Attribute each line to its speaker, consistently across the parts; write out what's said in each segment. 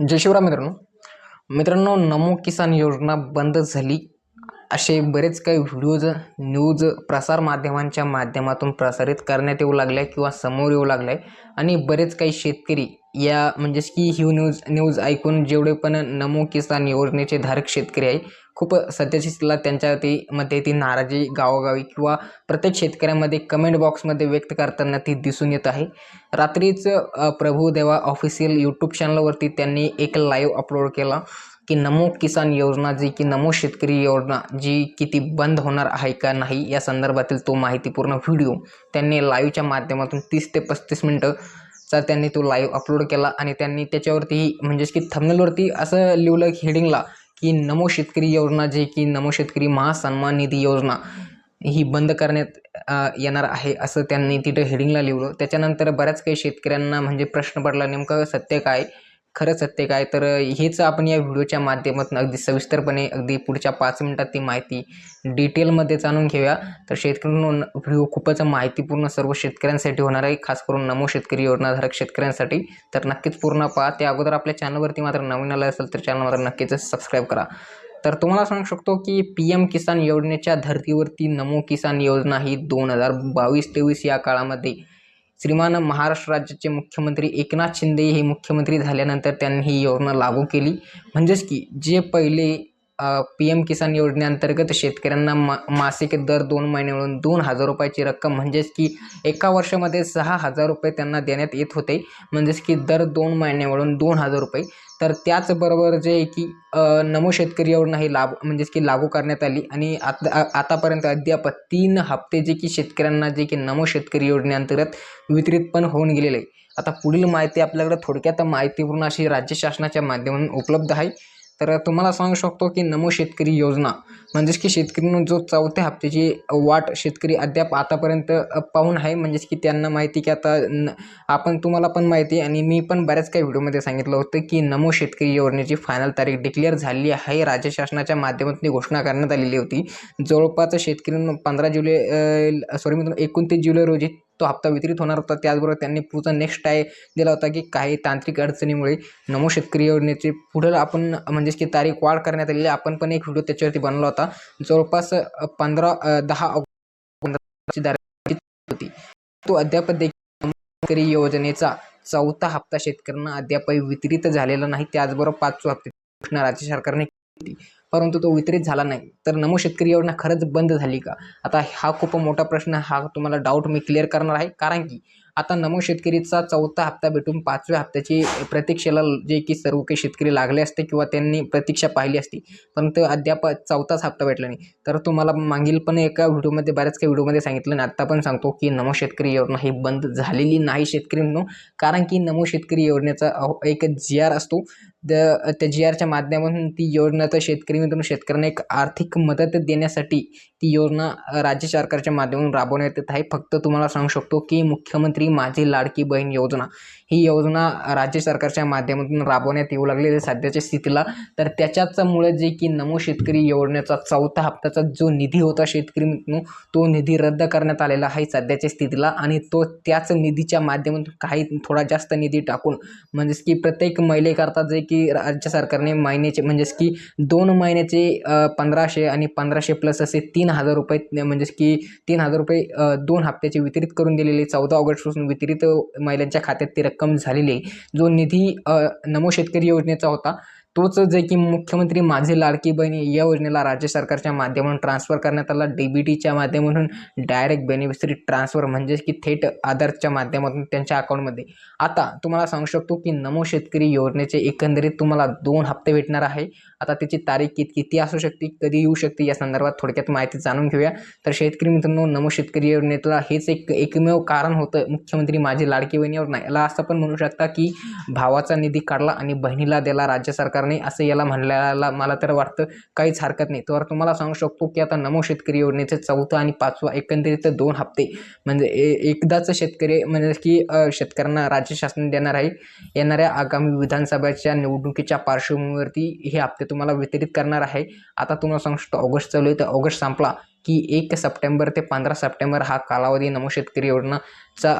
Speaker 1: जय शिवराम मित्रांनो. मित्रांनो नमो किसान योजना बंद झाली. असे बरेच काही व्हिडिओज न्यूज प्रसारमाध्यमांच्या माध्यमातून प्रसारित करण्यात येऊ लागल्या किंवा समोर येऊ लागल्या आणि बरेच काही शेतकरी या म्हणजेच की ही न्यूज न्यूज ऐकून जेवढे पण नमो किसान योजनेचे धारक शेतकरी आहे खूप सत्यशीलला त्यांच्या ती मध्ये ती नाराजी गावोगावी किंवा प्रत्येक शेतकऱ्यामध्ये कमेंट बॉक्समध्ये व्यक्त करताना ती दिसून येत आहे. रात्रीच प्रभू देवा ऑफिशियल यूट्यूब चॅनलवरती त्यांनी एक लाईव्ह अपलोड केला की नमो किसान योजना जी की नमो शेतकरी योजना जी किती बंद होणार आहे का नाही या संदर्भातील तो माहितीपूर्ण व्हिडिओ त्यांनी लाईव्हच्या माध्यमातून तीस ते पस्तीस मिनटं चा त्यांनी तो लाईव्ह अपलोड केला आणि त्यांनी त्याच्यावरती म्हणजेच की थंबनेलवरती असं लिहिलं हेडिंगला की नमो शेतकरी योजना जे की नमो शेतकरी महासन्मान निधी योजना ही बंद करण्यात येणार आहे असं त्यांनी तिथं हेडिंगला लिहिलं. त्याच्यानंतर बऱ्याच काही शेतकऱ्यांना म्हणजे प्रश्न पडला. नेमकं सत्य काय? खरं सत्य काय? तर हेच आपण या व्हिडिओच्या माध्यमातून अगदी सविस्तरपणे अगदी पुढच्या पाच मिनिटात ती माहिती डिटेलमध्ये जाणून घेऊया. तर शेतकऱ्यांनो व्हिडिओ खूपच माहितीपूर्ण सर्व शेतकऱ्यांसाठी होणार आहे. खास करून नमो शेतकरी योजनाधारक शेतकऱ्यांसाठी. तर नक्कीच पूर्ण पहा. त्या अगोदर आपल्या चॅनलवरती मात्र नवीन आलं असेल तर चॅनल मात्र नक्कीच सबस्क्राईब करा. तर तुम्हाला सांगू शकतो की पी एम किसान योजनेच्या धर्तीवरती नमो किसान योजना ही दोन हजार बावीस तेवीस या काळामध्ये श्रीमान महाराष्ट्र राज्याचे मुख्यमंत्री एकनाथ शिंदे हे मुख्यमंत्री झाल्यानंतर त्यांनी ही योजना लागू केली. म्हणजेच की जे पहिले पी एम किसान योजनेअंतर्गत शेतकऱ्यांना मा मासिक दर दोन महिने मिळून दोन हजार रुपयाची रक्कम म्हणजेच की एका वर्षामध्ये सहा हजार रुपये त्यांना देण्यात येत होते म्हणजेच की दर दोन महिने मिळून दोन हजार रुपये. तर त्याचबरोबर जे आहे की नमो शेतकरी योजना ही लाभ म्हणजेच की लागू करण्यात आली आणि आता आतापर्यंत अद्याप तीन हप्ते जे की शेतकऱ्यांना जे की नमो शेतकरी योजनेअंतर्गत वितरित पण होऊन गेलेले आहे आता पुढील माहिती आपल्याकडे थोडक्यात माहितीपूर्ण अशी राज्य शासनाच्या माध्यमातून उपलब्ध आहे. तर तुम्हाला सांगू शकतो की नमो शेतकरी योजना म्हणजेच की शेतकरीनं जो चौथ्या हप्त्याची वाट शेतकरी अद्याप आतापर्यंत पाहून आहे. म्हणजेच की त्यांना माहिती की आता न आपण तुम्हाला पण माहिती आहे आणि मी पण बऱ्याच काही व्हिडिओमध्ये सांगितलं होतं की नमो शेतकरी योजनेची फायनल तारीख डिक्लेअर झाली आहे. राज्य शासनाच्या माध्यमातून घोषणा करण्यात आलेली होती. जवळपास शेतकरी पंधरा जुलै सॉरी मित्रांनो एकोणतीस जुलै रोजी तो हप्ता वितरित होणार होता. त्याचबरोबर त्यांनी पुढचा नेक्स्ट टाय दिला होता की काही तांत्रिक अडचणीमुळे नमो शेतकरी योजनेचे पुढं आपण म्हणजेच की तारीख वाढ करण्यात आलेली आपण पण एक व्हिडिओ त्याच्यावरती बनवला होता. जवळपास पंधरा दहा ऑगस्ट होती. तो अद्याप देखील शेतकरी योजनेचा चौथा हप्ता शेतकऱ्यांना अद्यापही वितरित झालेला नाही. त्याचबरोबर पाचवा हप्ते घोषणा राज्य सरकारने केली होती परंतु तो वितरित झाला नाही. तर नमो शेतकरी योजना खरंच बंद झाली का? आता हा खूप मोठा प्रश्न हा तुम्हाला डाऊट मी क्लिअर करणार आहे. कारण की आता नमो शेतकरीचा चौथा हप्ता भेटून पाचव्या हप्त्याची प्रतीक्षेला जे की सर्व काही शेतकरी लागले असते किंवा त्यांनी प्रतीक्षा पाहिली असती परंतु अद्याप चौथाच हप्ता भेटला नाही. तर तुम्हाला मागील पण एका व्हिडिओमध्ये बऱ्याच काही व्हिडिओमध्ये सांगितलं आणि आत्ता पण सांगतो की नमो शेतकरी योजना ही बंद झालेली नाही शेतकऱ्यांनो कारण की नमो शेतकरी योजनेचा एक जी आर असतो. द त्या जी आरच्या माध्यमातून ती योजना तर शेतकरी मित्रांनो शेतकऱ्यांना एक आर्थिक मदत देण्यासाठी ती योजना राज्य सरकारच्या माध्यमातून राबवण्यात येत आहे. फक्त तुम्हाला सांगू शकतो की मुख्यमंत्री माझी लाडकी बहीण योजना ही योजना राज्य सरकारच्या माध्यमातून राबवण्यात येऊ लागलेली सध्याच्या स्थितीला तर त्याच्याचमुळे जे की नमो शेतकरी योजनेचा चौथा हप्त्याचा जो निधी होता शेतकरी मित्रांनो तो निधी रद्द करण्यात आलेला आहे सध्याच्या स्थितीला आणि तो त्याच निधीच्या माध्यमातून काही थोडा जास्त निधी टाकून म्हणजेच की प्रत्येक महिलेकरता जे की की राज्य सरकारने महिन्याचे म्हणजेच की दोन महिन्याचे पंधराशे आणि पंधराशे प्लस असे तीन हजार रुपये म्हणजेच की तीन हजार रुपये दोन हप्त्याचे वितरित करून दिलेले चौदा ऑगस्टपासून वितरित महिलांच्या खात्यात ती रक्कम झालेली आहे. जो निधी नमो शेतकरी योजनेचा होता तोच जे की मुख्यमंत्री माझी लाडकी बहीण या योजनेला राज्य सरकारच्या माध्यमातून ट्रान्सफर करण्यात आला. डी बी टीच्या माध्यमातून डायरेक्ट बेनिफिशरी ट्रान्सफर म्हणजेच की थेट आधारच्या माध्यमातून त्यांच्या अकाउंटमध्ये आता तुम्हाला सांगू शकतो की नमो शेतकरी योजनेचे एकंदरीत तुम्हाला दोन हप्ते भेटणार आहे. आता त्याची तारीख कित किती असू शकते कधी येऊ शकते या संदर्भात थोडक्यात माहिती जाणून घेऊया. तर शेतकरी मित्रांनो नमो शेतकरी योजनेतला हेच एक एकमेव कारण होतं मुख्यमंत्री माझी लाडकी बहिणीवर योजना याला असं पण म्हणू शकता की भावाचा निधी काढला आणि बहिणीला दिला राज्य सरकार सरकारने असं याला म्हणल्याला मला तर वाटतं काहीच हरकत नाही. तर तुम्हाला सांगू शकतो की आता नमो शेतकरी योजनेचे चौथा आणि पाचवा एकंदरीत दोन हप्ते म्हणजे ए एकदाच शेतकरी म्हणजे की शेतकऱ्यांना राज्य शासन देणार आहे. येणाऱ्या आगामी विधानसभेच्या निवडणुकीच्या पार्श्वभूमीवरती हे हप्ते तुम्हाला वितरित करणार आहे. आता तुम्हाला सांगू शकतो ऑगस्ट चालू आहे. तर ऑगस्ट संपला की एक सप्टेंबर ते पंधरा सप्टेंबर हा कालावधी नमो शेतकरी योजना चा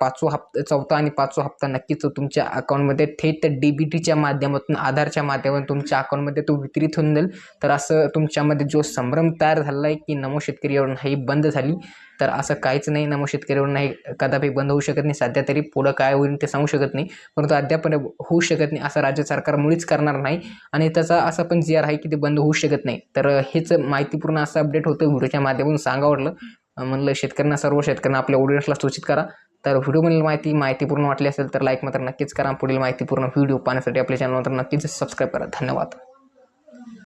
Speaker 1: पाचवा हप्ता चौथा आणि पाचवा हप्ता नक्कीच तुमच्या अकाउंटमध्ये थेट डी बी टीच्या माध्यमातून आधारच्या माध्यमातून तुमच्या अकाउंटमध्ये तो वितरित होऊन जाईल. तर असं तुमच्यामध्ये जो संभ्रम तयार झाला आहे की नमो शेतकरी योजना ही बंद झाली तर असं काहीच नाही नमो शेतकरी योजना ही कदापि बंद होऊ शकत नाही. सध्या तरी पुढं काय होईल ते सांगू शकत नाही. परंतु अद्याप होऊ शकत नाही असं राज्य सरकार मुळीच करणार नाही आणि त्याचा असं पण जी आर आहे की ते बंद होऊ शकत नाही. तर हेच माहितीपूर्ण असं अपडेट होतं व्हिडिओच्या माध्यमातून सांगावं म्हणलं शेतकऱ्यांना सर्व शेतकऱ्यांना आपल्या ऑडियन्सला सूचित करा. तर व्हिडिओमधील माहिती माहितीपूर्ण वाटली असेल तर लाईक मात्र नक्कीच करा. पुढील माहितीपूर्ण व्हिडिओ पाहण्यासाठी आपल्या चॅनल मात्र नक्कीच सबस्क्राईब करा. धन्यवाद.